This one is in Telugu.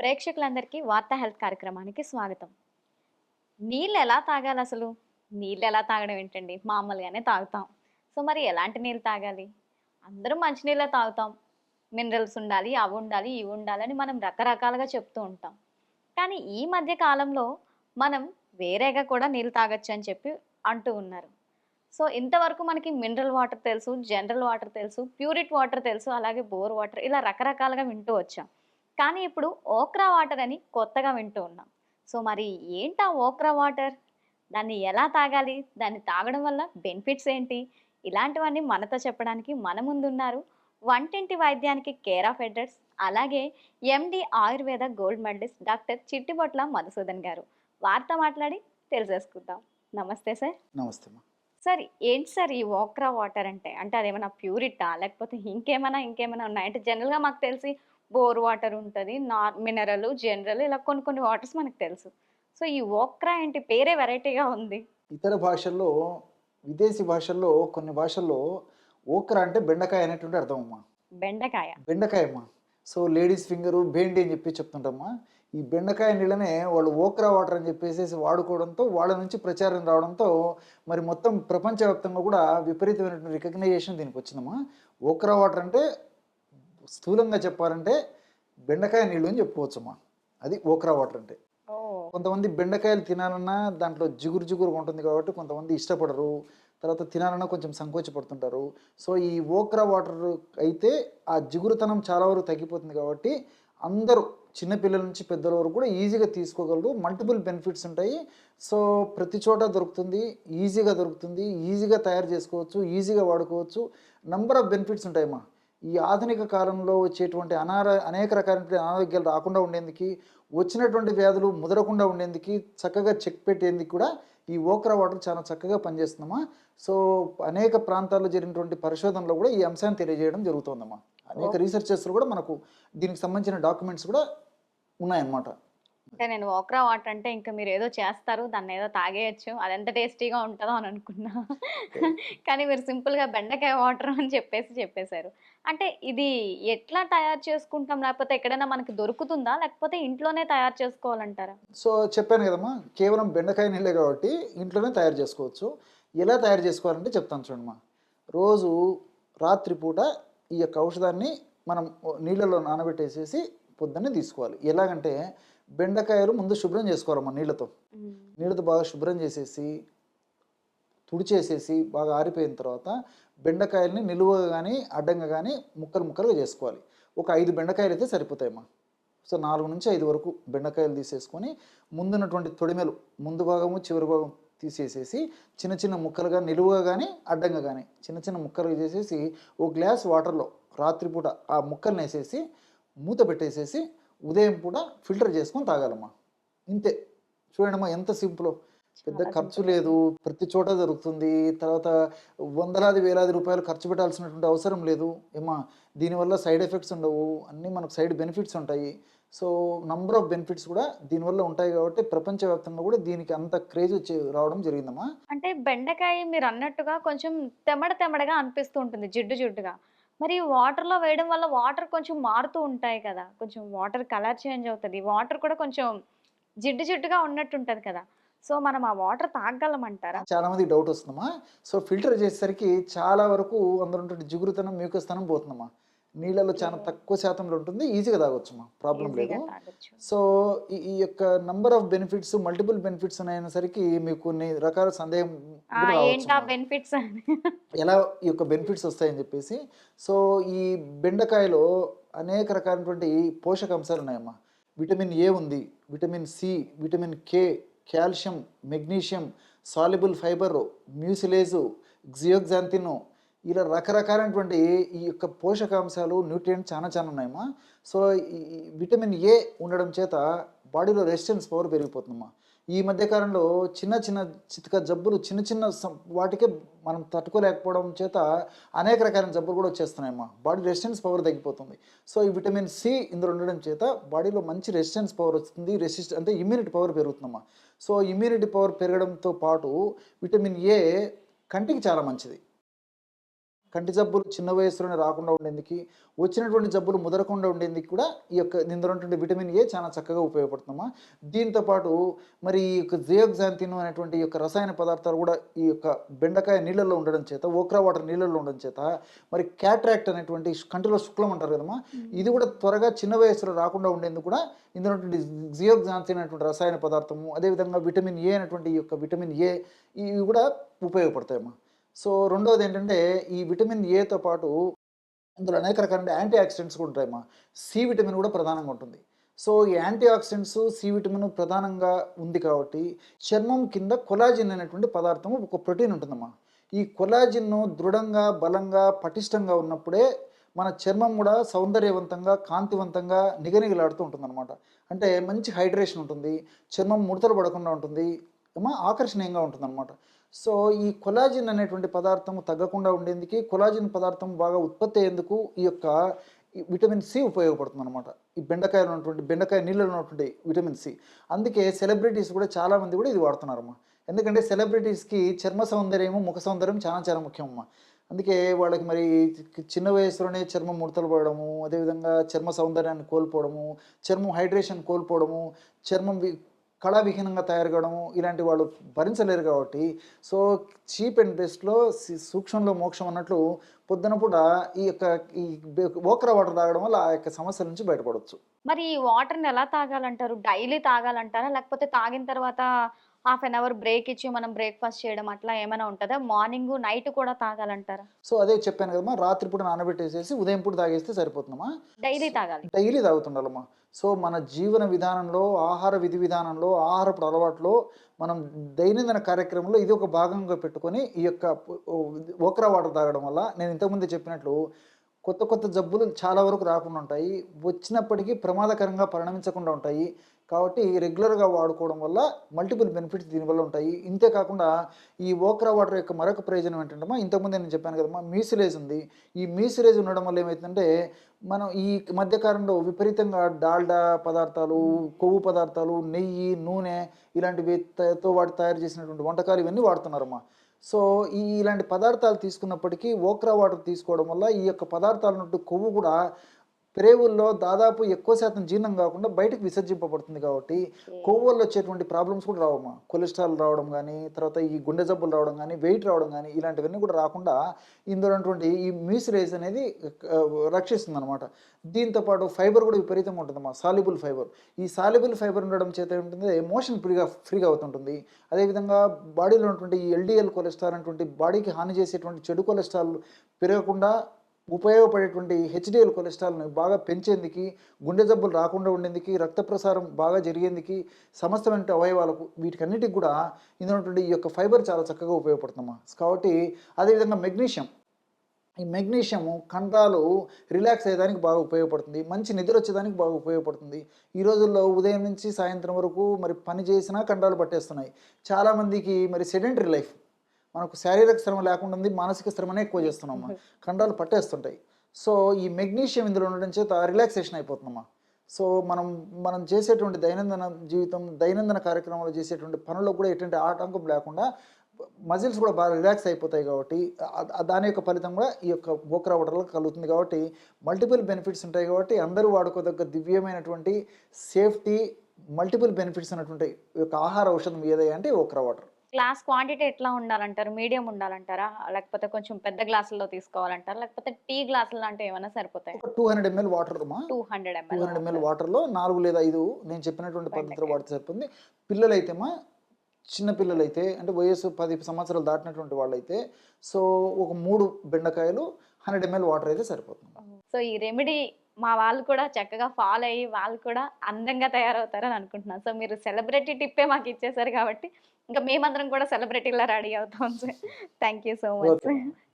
ప్రేక్షకులందరికీ వార్తా హెల్త్ కార్యక్రమానికి స్వాగతం. నీళ్ళు ఎలా తాగాలి అసలు? నీళ్ళు ఎలా తాగడం ఏంటండి? మామూలుగానే తాగుతాం. సో మరి ఎలాంటి నీళ్ళు తాగాలి? అందరూ మంచినీళ్ళే తాగుతాం. మినరల్స్ ఉండాలి అవి ఉండాలి ఇవి ఉండాలని మనం రకరకాలుగా చెప్తూ ఉంటాం. కానీ ఈ మధ్య కాలంలో మనం వేరేగా కూడా నీళ్ళు తాగొచ్చు అని చెప్పి అంటూ ఉన్నారు. సో ఇంతవరకు మనకి మినరల్ వాటర్ తెలుసు జనరల్ వాటర్ తెలుసు ప్యూరిట్ వాటర్ తెలుసు అలాగే బోర్ వాటర్ ఇలా రకరకాలుగా వింటూ వచ్చాం. కానీ ఇప్పుడు ఓక్రా వాటర్ అని కొత్తగా వింటూ ఉన్నాం. సో మరి ఏంటా ఓక్రా వాటర్? దాన్ని ఎలా తాగాలి? దాన్ని తాగడం వల్ల బెనిఫిట్స్ ఏంటి? ఇలాంటివన్నీ మనతో చెప్పడానికి మన ముందున్నారు వంటింటి వైద్యానికి కేర్ ఆఫ్ ఎడ్రస్ అలాగే MD Ayurveda gold medalist doctor Chittibotla Madhusudan garu. వారితో మాట్లాడి తెలిసేసుకుందాం. నమస్తే సార్. నమస్తే సార్ ఏంటి సార్ ఈ ఓక్రా వాటర్ అంటే? అంటే అదేమైనా ప్యూరిటా లేకపోతే ఇంకేమైనా ఇంకేమైనా ఉన్నాయి? అంటే జనరల్గా మాకు తెలిసి బోర్ వాటర్ ఉంటుంది నార్ మినరల్ జనరల్ ఇలా కొన్ని కొన్ని వాటర్స్ మనకు తెలుసు. సో ఈ ఓక్రా ఏంటి పేరే వెరైటీగా ఉంది. ఇతర భాషల్లో విదేశీ భాషల్లో కొన్ని భాషల్లో ఓక్రా అంటే బెండకాయ అనేటువంటి అర్థం అమ్మా బెండకాయ. బెండకాయ అమ్మా సో లేడీస్ ఫింగరు బేండి అని చెప్పి చెప్తుంటమ్మా ఈ బెండకాయ నీళ్ళనే వాళ్ళు ఓక్రా వాటర్ అని చెప్పేసి వాడుకోవడంతో వాళ్ళ నుంచి ప్రచారం రావడంతో మరి మొత్తం ప్రపంచవ్యాప్తంగా కూడా విపరీతమైనటువంటి రికగ్నైజేషన్ దీనికి వచ్చిందమ్మా. ఓక్రా వాటర్ అంటే స్థూలంగా చెప్పాలంటే బెండకాయ నీళ్ళు అని చెప్పుకోవచ్చమ్మా అది ఓక్రా వాటర్ అంటే. కొంతమంది బెండకాయలు తినాలన్నా దాంట్లో జిగురు జిగురుగా ఉంటుంది కాబట్టి కొంతమంది ఇష్టపడరు. తర్వాత తినాలన్నా కొంచెం సంకోచపడుతుంటారు సో ఈ ఓక్రా వాటర్ అయితే ఆ జిగురుతనం చాలా వరకు తగ్గిపోతుంది కాబట్టి అందరూ చిన్నపిల్లల నుంచి పెద్దల వరకు కూడా ఈజీగా తీసుకోగలరు. మల్టిపుల్ బెనిఫిట్స్ ఉంటాయి. సో ప్రతి చోట దొరుకుతుంది. ఈజీగా దొరుకుతుంది. ఈజీగా తయారు చేసుకోవచ్చు. ఈజీగా వాడుకోవచ్చు. నంబర్ ఆఫ్ బెనిఫిట్స్ ఉంటాయమ్మా. ఈ ఆధునిక కాలంలో వచ్చేటువంటి అనార అనేక రకాలైన అనారోగ్యాలు రాకుండా ఉండేందుకు వచ్చినటువంటి వ్యాధులు ముదరకుండా ఉండేందుకు చక్కగా చెక్ పెట్టేందుకు కూడా ఈ ఓక్రా వాటర్ చాలా చక్కగా పనిచేస్తుందమ్మా. సో అనేక ప్రాంతాల్లో జరిగినటువంటి పరిశోధనలో కూడా ఈ అంశాన్ని తెలియజేయడం జరుగుతుందమ్మా. అనేక రీసెర్చెస్ కూడా మనకు దీనికి సంబంధించిన డాక్యుమెంట్స్ కూడా ఉన్నాయన్నమాట. అంటే నేను ఓక్రా వాటర్ అంటే ఇంకా మీరు ఏదో చేస్తారు దాన్ని ఏదో తాగేయచ్చు అది ఎంత టేస్టీగా ఉంటుందో అని అనుకున్నా. కానీ మీరు సింపుల్గా బెండకాయ వాటర్ అని చెప్పేసి చెప్పేశారు. అంటే ఇది ఎట్లా తయారు చేసుకుంటాం? లేకపోతే ఎక్కడైనా మనకి దొరుకుతుందా? లేకపోతే ఇంట్లోనే తయారు చేసుకోవాలంటారా? సో చెప్పాను కదమ్మా కేవలం బెండకాయ నీళ్ళే కాబట్టి ఇంట్లోనే తయారు చేసుకోవచ్చు. ఎలా తయారు చేసుకోవాలంటే చెప్తాను చూడమ్మా. రోజు రాత్రిపూట ఈ యొక్క ఔషధాన్ని మనం నీళ్ళలో నానబెట్టేసేసి పొద్దున్నే తీసుకోవాలి. ఎలాగంటే బెండకాయలు ముందు శుభ్రం చేసుకోవాలమ్మా నీళ్ళతో. నీళ్ళతో బాగా శుభ్రం చేసేసి తుడిచేసేసి బాగా ఆరిపోయిన తర్వాత బెండకాయల్ని నిలువగా కానీ అడ్డంగా కానీ ముక్కలు ముక్కలుగా చేసుకోవాలి. ఒక ఐదు బెండకాయలు అయితే సరిపోతాయమ్మా. సో నాలుగు నుంచి ఐదు వరకు బెండకాయలు తీసేసుకొని ముందున్నటువంటి తొడిమెలు ముందు భాగము చివరి భాగం తీసేసేసి చిన్న చిన్న ముక్కలుగా నిలువుగా కానీ అడ్డంగా కానీ చిన్న చిన్న ముక్కలుగా చేసేసి ఓ గ్లాస్ వాటర్లో రాత్రిపూట ఆ ముక్కల్ని వేసేసి మూత పెట్టేసేసి ఉదయం పూట ఫిల్టర్ చేసుకొని తాగాలమ్మా. ఇంతే. చూడండమ్మా ఎంత సింపుల్. పెద్ద ఖర్చు. లేదు. ప్రతి చోట దొరుకుతుంది. తర్వాత వందలాది వేలాది రూపాయలు ఖర్చు పెట్టాల్సినటువంటి అవసరం లేదు. ఏమా దీనివల్ల సైడ్ ఎఫెక్ట్స్ ఉండవు. అన్నీ మనకు సైడ్ బెనిఫిట్స్ ఉంటాయి. సో నంబర్ ఆఫ్ బెనిఫిట్స్ కూడా దీనివల్ల ఉంటాయి కాబట్టి ప్రపంచవ్యాప్తంగా కూడా దీనికి అంత క్రేజ్ వచ్చి రావడం జరిగిందమ్మా. అంటే బెండకాయ మీరు అన్నట్టుగా కొంచెం తెమ్మడ తెమ్మడగా అనిపిస్తూ ఉంటుంది. జిడ్డు జిడ్డుగా. మరి వాటర్లో వేయడం వల్ల వాటర్ కొంచెం మారుతూ ఉంటాయి కదా! కొంచెం వాటర్ కలర్ చేంజ్ అవుతుంది. వాటర్ కూడా కొంచెం జిడ్డు జిడ్డుగా ఉన్నట్టు ఉంటుంది కదా! సో మనం ఆ వాటర్ తాగలమంటారా చాలా మంది డౌట్ వస్తుందమ్మా. సో ఫిల్టర్ చేసేసరికి చాలా వరకు అందులో జిగురుతనం మ్యూకస్తనం పోతుందమ్మా. నీళ్ళలో చాలా. తక్కువ శాతంలో ఉంటుంది. ఈజీగా తాగొచ్చమ్మా. ప్రాబ్లం లేదు. తాగొచ్చు. సో ఈ యొక్క number of benefits multiple benefits ఉన్నాయనేసరికి మీకు కొన్ని రకాల సందేహం. బెనిఫిట్స్ ఎలా ఈ యొక్క బెనిఫిట్స్ వస్తాయని చెప్పేసి సో ఈ బెండకాయలో అనేక రకాలైనటువంటి పోషకాంశాలు ఉన్నాయమ్మా. విటమిన్ ఏ ఉంది vitamin C vitamin K calcium magnesium soluble fibre mucilage zeaxanthin ఇలా రకరకాలైనటువంటి ఈ యొక్క పోషకాంశాలు న్యూట్రియంట్స్ చాలా చాలా ఉన్నాయమ్మా. సో విటమిన్ ఏ ఉండడం చేత బాడీలో రెసిస్టెన్స్ పవర్ పెరిగిపోతుందమ్మా. ఈ మధ్యకాలంలో చిన్న చిన్న చితక జబ్బులు చిన్న చిన్న వాటికే మనం తట్టుకోలేకపోవడం చేత అనేక రకాలైన జబ్బులు కూడా వచ్చేస్తున్నాయమ్మా. బాడీ రెసిస్టెన్స్ పవర్ తగ్గిపోతుంది. సో ఈ విటమిన్ సి ఇందులో ఉండడం చేత బాడీలో మంచి రెసిస్టెన్స్ పవర్ వస్తుంది. రెసిస్ట్ అంటే ఇమ్యూనిటీ పవర్ పెరుగుతుందమ్మా. సో ఇమ్యూనిటీ పవర్ పెరగడంతో పాటు విటమిన్ ఏ కంటికి చాలా మంచిది. కంటి జబ్బులు చిన్న వయసులోనే రాకుండా ఉండేందుకు వచ్చినటువంటి జబ్బులు ముదరకుండా ఉండేందుకు కూడా ఈ యొక్క ఇందులో ఉన్నటువంటి విటమిన్ ఏ చాలా చక్కగా ఉపయోగపడుతుందమ్మా. దీంతో పాటు మరి ఈ యొక్క జియోగ్జాంతిన్ అనేటువంటి ఈ యొక్క రసాయన పదార్థాలు కూడా ఈ యొక్క బెండకాయ నీళ్ళల్లో ఉండడం చేత ఓక్రా వాటర్ నీళ్ళల్లో ఉండడం చేత మరి క్యాట్రాక్ట్ అనేటువంటి కంటిలో శుక్లం అంటారు కదమ్మా ఇది కూడా త్వరగా చిన్న వయసులో రాకుండా ఉండేందుకు కూడా ఇందులో ఉన్నటువంటి జియోగ్జాంతిన్ అనేటువంటి రసాయన పదార్థము అదేవిధంగా విటమిన్ ఏ అనేటువంటి ఈ యొక్క విటమిన్ ఏ ఇవి కూడా ఉపయోగపడతాయమ్మా. సో రెండవది ఏంటంటే ఈ విటమిన్ ఏతో పాటు ఇందులో అనేక రకాల యాంటీ ఆక్సిడెంట్స్ కూడా ఉంటాయమ్మా. సి విటమిన్ కూడా ప్రధానంగా ఉంటుంది. సో ఈ యాంటీ ఆక్సిడెంట్స్ సి విటమిన్ ప్రధానంగా ఉంది కాబట్టి చర్మం కింద కొలాజిన్ అనేటువంటి పదార్థం ఒక ప్రోటీన్ ఉంటుందమ్మా. ఈ కొలాజిన్ను దృఢంగా బలంగా పటిష్టంగా ఉన్నప్పుడే మన చర్మం కూడా సౌందర్యవంతంగా కాంతివంతంగా నిగనిగలాడుతూ ఉంటుందన్నమాట. అంటే మంచి హైడ్రేషన్ ఉంటుంది. చర్మం ముడతలు పడకుండా ఉంటుంది. ఏమో ఆకర్షణీయంగా ఉంటుందన్నమాట. సో ఈ కొలాజిన్ అనేటువంటి పదార్థం తగ్గకుండా ఉండేందుకు కొలాజిన్ పదార్థం బాగా ఉత్పత్తి అయ్యేందుకు ఈ యొక్క విటమిన్ సి ఉపయోగపడుతుంది అనమాట ఈ బెండకాయలు ఉన్నటువంటి బెండకాయ నీళ్ళలో ఉన్నటువంటి విటమిన్ సి. అందుకే సెలబ్రిటీస్ కూడా చాలామంది కూడా ఇది వాడుతున్నారమ్మా. ఎందుకంటే సెలబ్రిటీస్కి చర్మ సౌందర్యము ముఖ సౌందర్యం చాలా చాలా ముఖ్యం అమ్మా అందుకే వాళ్ళకి మరి చిన్న వయసులోనే చర్మం ముడతలు పడడము అదేవిధంగా చర్మ సౌందర్యాన్ని కోల్పోవడము చర్మం హైడ్రేషన్ కోల్పోవడము చర్మం కళావిహీనంగా తయారు కావడము ఇలాంటి వాళ్ళు భరించలేరు కాబట్టి సో చీప్ అండ్ బెస్ట్లో సూక్ష్మంలో మోక్షం అన్నట్లు పొద్దున పూట ఈ యొక్క ఈ ఓకర వాటర్ తాగడం వల్ల ఆ యొక్క సమస్యల నుంచి బయటపడవచ్చు మరి ఈ వాటర్ని ఎలా తాగాలంటారు? డైలీ తాగాలంటారా? లేకపోతే తాగిన తర్వాత హాఫ్ అన్ అవర్ బ్రేక్ ఇచ్చి మనం బ్రేక్ఫాస్ట్ చేయడం అట్లా ఏమైనా ఉంటుందా? మార్నింగ్ నైట్ కూడా తాగాలంటారా? సో అదే చెప్పాను కదమ్మా రాత్రిపూట నానబెట్టేసేసి ఉదయం పూట తాగేస్తే సరిపోతుందమ్మా. డైలీ తాగాలి. డైలీ తాగుతుండాలమ్మా. సో మన జీవన విధానంలో ఆహార విధి విధానంలో ఆహారపు అలవాట్లో మనం దైనందిన కార్యక్రమంలో ఇది ఒక భాగంగా పెట్టుకొని ఈ యొక్క ఓక్రా వాటర్ తాగడం వల్ల నేను ఇంతకుముందు చెప్పినట్లు కొత్త కొత్త జబ్బులు చాలా వరకు రాకుండా ఉంటాయి. వచ్చినప్పటికీ ప్రమాదకరంగా పరిణమించకుండా ఉంటాయి. కాబట్టి రెగ్యులర్గా వాడుకోవడం వల్ల మల్టిపుల్ బెనిఫిట్స్ దీనివల్ల ఉంటాయి. ఇంతే కాకుండా ఈ ఓక్రా వాటర్ యొక్క మరొక ప్రయోజనం ఏంటంటే ఇంతకుముందు నేను చెప్పాను కదమ్మా మీసిలేజ్ ఉంది. ఈ మీసిలేజ్ ఉండడం వల్ల ఏమవుతుందంటే మనం ఈ మధ్యకాలంలో విపరీతంగా డాల్డా పదార్థాలు కొవ్వు పదార్థాలు నెయ్యి నూనె ఇలాంటివి వాటి తయారు చేసినటువంటి వంటకాలు ఇవన్నీ వాడుతున్నారమ్మా. సో ఈ ఇలాంటి పదార్థాలు తీసుకున్నప్పటికీ ఓక్రా వాటర్ తీసుకోవడం వల్ల ఈ యొక్క పదార్థాల నుండి కొవ్వు కూడా ప్రేవుల్లో దాదాపు ఎక్కువ శాతం జీర్ణం కాకుండా బయటకు విసర్జింపబడుతుంది కాబట్టి కొవ్వు వల్ల వచ్చేటువంటి ప్రాబ్లమ్స్ కూడా రావమ్మా. కొలెస్ట్రాల్ రావడం కానీ తర్వాత ఈ గుండె జబ్బులు రావడం కానీ వెయిట్ రావడం కానీ ఇలాంటివన్నీ కూడా రాకుండా ఇందులో ఉన్నటువంటి ఈ మ్యూసిరేజ్ అనేది రక్షిస్తుంది అనమాట దీంతో పాటు ఫైబర్ కూడా విపరీతంగా ఉంటుందమ్మా. Soluble fibre. ఈ సాల్యుబుల్ ఫైబర్ ఉండడం చేత ఏమిటంటే మోషన్ ఫ్రీగా ఫ్రీగా అవుతుంటుంది. అదేవిధంగా బాడీలో ఉన్నటువంటి ఈ ఎల్డిఎల్ కొలెస్ట్రాల్ అనేటువంటి బాడీకి హాని చేసేటువంటి చెడు కొలెస్ట్రాల్ పెరగకుండా ఉపయోగపడేటువంటి హెచ్డిఎల్ కొలెస్ట్రాల్ని బాగా పెంచేందుకు గుండె జబ్బులు రాకుండా ఉండేందుకు రక్త ప్రసారం బాగా జరిగేందుకు సమస్తమైన అవయవాలకు వీటికన్నిటికి కూడా ఇందులో ఉన్నటువంటి ఈ యొక్క ఫైబర్ చాలా చక్కగా ఉపయోగపడుతుందమ్మా. కాబట్టి అదేవిధంగా మెగ్నీషియం. ఈ మెగ్నీషియము కండరాలు రిలాక్స్ అయ్యేదానికి బాగా ఉపయోగపడుతుంది. మంచి నిద్ర వచ్చేదానికి బాగా ఉపయోగపడుతుంది. ఈ రోజుల్లో ఉదయం నుంచి సాయంత్రం వరకు మరి పని చేసినా కండరాలు పట్టేస్తున్నాయి. చాలామందికి మరి సెడెంటరీ లైఫ్ మనకు శారీరక శ్రమ లేకుండా ఉంది మానసిక శ్రమనే ఎక్కువ చేస్తున్నామా కండరాలు పట్టేస్తుంటాయి. సో ఈ మెగ్నీషియం ఇందులో ఉండడం చేత రిలాక్సేషన్ అయిపోతుందమ్మా. సో మనం మనం చేసేటువంటి దైనందిన జీవితం దైనందిన కార్యక్రమాలు చేసేటువంటి పనుల్లో కూడా ఎటువంటి ఆటంకం లేకుండా మజిల్స్ కూడా బాగా రిలాక్స్ అయిపోతాయి కాబట్టి దాని యొక్క ఫలితం కూడా ఈ యొక్క బోక్రా వాటర్లో కలుగుతుంది కాబట్టి మల్టిపుల్ బెనిఫిట్స్ ఉంటాయి కాబట్టి అందరూ వాడుకోదగ్గ దివ్యమైనటువంటి సేఫ్టీ మల్టిపుల్ బెనిఫిట్స్ ఉన్నటువంటి ఈ యొక్క ఆహార ఔషధం ఏదైనా అంటే ఓక్రా వాటర్. గ్లాస్ క్వాంటిటీ ఎట్లా ఉండాలంటారు? మీడియం ఉండాలంటారా? లేకపోతే కొంచెం పెద్ద గ్లాసుల్లో తీసుకోవాలంటారా? లేకపోతే టీ గ్లాసులు లాంటివి ఏమైనా సరిపోతాయి? Two hundred ml water two hundred two hundred ml ml వాటర్లో నాలుగు లేదా ఐదు నేను చెప్పినటువంటి పద్ధతిలో. వాడితే సరిపోతుంది. పిల్లలైతేమా చిన్న పిల్లలైతే అంటే వయసు పది సంవత్సరాలు దాటినటువంటి వాళ్ళైతే సో ఒక మూడు బెండకాయలు హండ్రెడ్ ఎంఎల్ వాటర్ అయితే సరిపోతుంది. సో ఈ రెమెడీ మా వాళ్ళు కూడా చక్కగా ఫాలో అయ్యి వాళ్ళు కూడా అందంగా తయారవుతారని అనుకుంటున్నాను. సో మీరు సెలబ్రిటీ టిప్పే మాకు ఇచ్చేసారు కాబట్టి ఇంకా మేమందరం కూడా సెలబ్రిటీలా రెడీ అవుతాం. Sir thank you so much.